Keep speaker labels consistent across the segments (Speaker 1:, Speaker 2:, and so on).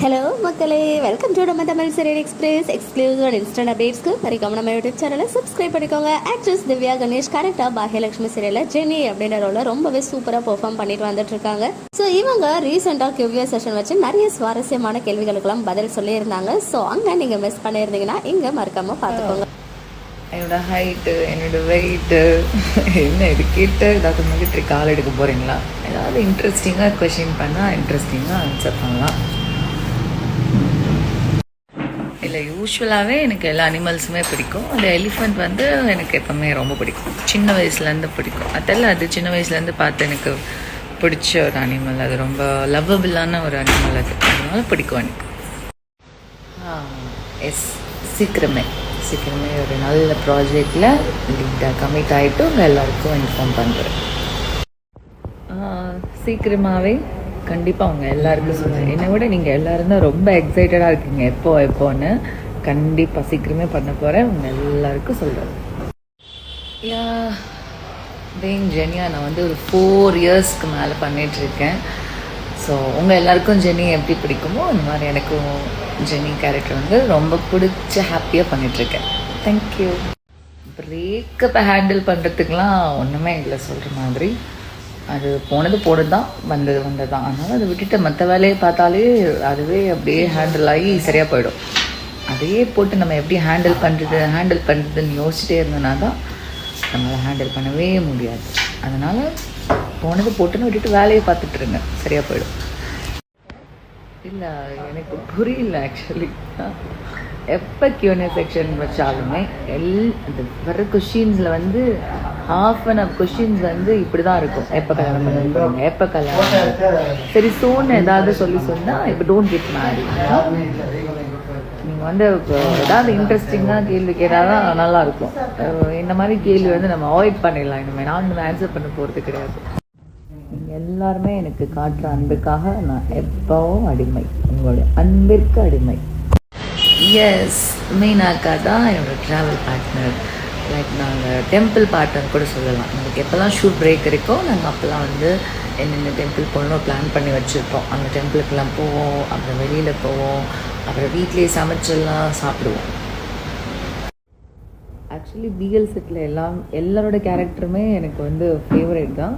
Speaker 1: Hello மக்களே. Welcome to நம்ம Tamil serial express. Exclusive and instant அப்டேட்ஸ்க்கு மறக்காம நம்ம யூடியூப் சேனலை சப்ஸ்கிரைப் பண்ணிக்கோங்க. ஆக்ட்ரஸ் திவ்யா கணேஷ் கரெக்டாக பாகியலட்சுமி சீரியலில் ஜெனி அப்படின்ற ரோல ரொம்பவே சூப்பராக பெர்ஃபார்ம் பண்ணிட்டு வந்துட்டு இருக்காங்க. ஸோ இவங்க ரீசெண்டாக கிவ்யா செஷன் வச்சு நிறைய சுவாரஸ்யமான கேள்விகளுக்கெல்லாம் பதில் சொல்லியிருந்தாங்க. ஸோ அங்கே நீங்கள் மிஸ் பண்ணியிருந்தீங்கன்னா இங்கே மறக்காமல் பார்த்துக்கோங்க.
Speaker 2: என்னோட ஹைட்டு என்னோட வெயிட்டு என்ன இது கேட்டு டாக்டர் கால் எடுக்க போகிறீங்களா ஏதாவது இன்ட்ரெஸ்டிங்காக கொஷின் பண்ணால் இன்ட்ரெஸ்டிங்காக ஆன்சர் பண்ணலாம். இல்லை யூஸ்வலாகவே எனக்கு எல்லா அனிமல்ஸுமே பிடிக்கும். அந்த எலிஃபண்ட் வந்து எனக்கு எப்பவுமே ரொம்ப பிடிக்கும். சின்ன வயசுலேருந்து பிடிக்கும். அதெல்லாம் அது சின்ன வயசுலேருந்து பார்த்து எனக்கு பிடிச்ச ஒரு அனிமல் அது ரொம்ப லவ்வபிளான ஒரு அனிமல் அது. அதனால பிடிக்கும் எனக்கு. எஸ் சீக்கிரமே. சீக்கிரமே ஒரு நல்ல ப்ராஜெக்டில் லீடாக கமிட் ஆகிட்டு உங்கள் எல்லாருக்கும் இன்ஃபார்ம் பண்ணுறேன் சீக்கிரமாகவே கண்டிப்பாக அவங்க எல்லாருக்கும் சொன்னேன் என்னை விட நீங்கள் எல்லாரும் தான் ரொம்ப எக்ஸைட்டடாக இருக்கீங்க. எப்போ எப்போன்னு கண்டிப்பாக சீக்கிரமே பண்ண போகிறேன் உங்கள் எல்லாருக்கும் சொல்கிறேன் யா பீங் ஜெனியா நான் வந்து ஒரு ஃபோர் இயர்ஸ்க்கு மேலே பண்ணிகிட்ருக்கேன் ஸோ உங்கள் எல்லாருக்கும் ஜெனி எப்படி பிடிக்குமோ அந்த மாதிரி எனக்கும் ஜெனி கேரக்டர் வந்து ரொம்ப பிடிச்ச ஹாப்பியாக பண்ணிகிட்ருக்கேன் தேங்க்யூ பிரேக்கப்பை ஹேண்டில் பண்ணுறதுக்கெலாம் ஒன்றுமே இல்லை சொல்கிற மாதிரி. அது போனது போனது தான் வந்தது வந்தது தான் அதனால் அதை விட்டுட்டு மற்ற வேலையை பார்த்தாலே அதுவே அப்படியே ஹேண்டில் ஆகி சரியாக போயிடும். அதையே போட்டு நம்ம எப்படி ஹேண்டில் பண்ணுறது ஹேண்டில் பண்ணுறதுன்னு யோசிச்சிட்டே இருந்தோன்னா தான் நம்மளால் ஹேண்டில் பண்ணவே முடியாது. அதனால் போனது போட்டுன்னு விட்டுட்டு வேலையை பார்த்துட்டு இருங்க சரியாக போயிடும். இல்லை எனக்கு புரியல ஆக்சுவலி எப்போ கியூனே செக்ஷன் வச்சாலுமே எல் இந்த வர கொஷின்ஸில் வந்து ஹாஃப் அன் ஆஃப் கொஷின்ஸ் வந்து இப்படி தான் இருக்கும். எப்போ கல்யாணம் பண்ணுங்க எப்போ கல்யாணம்? சரி சோன்னு ஏதாவது சொல்லி சொன்னால் இப்போ டோன்ட் கெட் மேரி நீங்கள் வந்து ஏதாவது இன்ட்ரெஸ்டிங்காக கேள்வி கேட்டால் தான் நல்லா இருக்கும் இந்த மாதிரி கேள்வி வந்து நம்ம அவாய்ட் பண்ணிடலாம் இனிமேல் நான் வந்து ஆன்சர் பண்ண போகிறது கிடையாது. நீங்கள் எல்லாருமே எனக்கு காட்டுற அன்புக்காக நான் எப்பவும் அடிமை. உங்களுடைய அன்பிற்கு அடிமை. எஸ் மீனாக்கா தான் என்னோட ட்ராவல் பார்ட்னர் லைக் நாங்கள் டெம்பிள் பார்ட்னர் கூட சொல்லலாம். எங்களுக்கு எப்போல்லாம் ஷூட் பிரேக் இருக்கோ நாங்கள் அப்போல்லாம் வந்து என்னென்ன டெம்பிள் போகணும் பிளான் பண்ணி வச்சுருப்போம். அந்த டெம்பிளுக்கெல்லாம் போவோம் அப்புறம் வெளியில் போவோம் அப்புறம் வீட்லேயே சமைச்செல்லாம் சாப்பிடுவோம். ஆக்சுவலி பிஎல் செட்டில் எல்லாம் எல்லாரோட கேரக்டருமே எனக்கு வந்து ஃபேவரேட் தான்.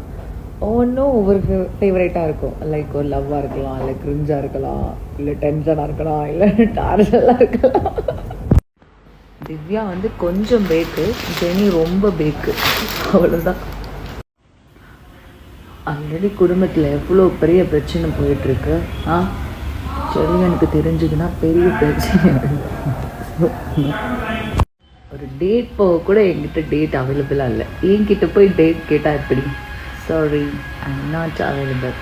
Speaker 2: ஒவ்வொன்றும் ஒவ்வொரு ஃபேவரேட்டாக இருக்கும். லைக் ஒரு லவ்வாக இருக்கலாம் இல்லை கிரிஞ்சாக இருக்கலாம் இல்லை டென்ஷனாக இருக்கலாம் இல்லை டார்ச்சலாக இருக்கலாம். திவ்யா வந்து கொஞ்சம் பேக்கு ஜெனி ரொம்ப பேக்கு. அவ்வளோதான் ஆல்ரெடி குடும்பத்தில் எவ்வளோ பெரிய பிரச்சனை போயிட்டுருக்கு. ஆ? சரி எனக்கு தெரிஞ்சதுன்னா பெரிய பிரச்சனை. ஒரு டேட் போக கூட என்கிட்ட டேட் அவைலபிளாக இல்லை. என்கிட்ட போய் டேட் கேட்டால் எப்படி? Sorry I not available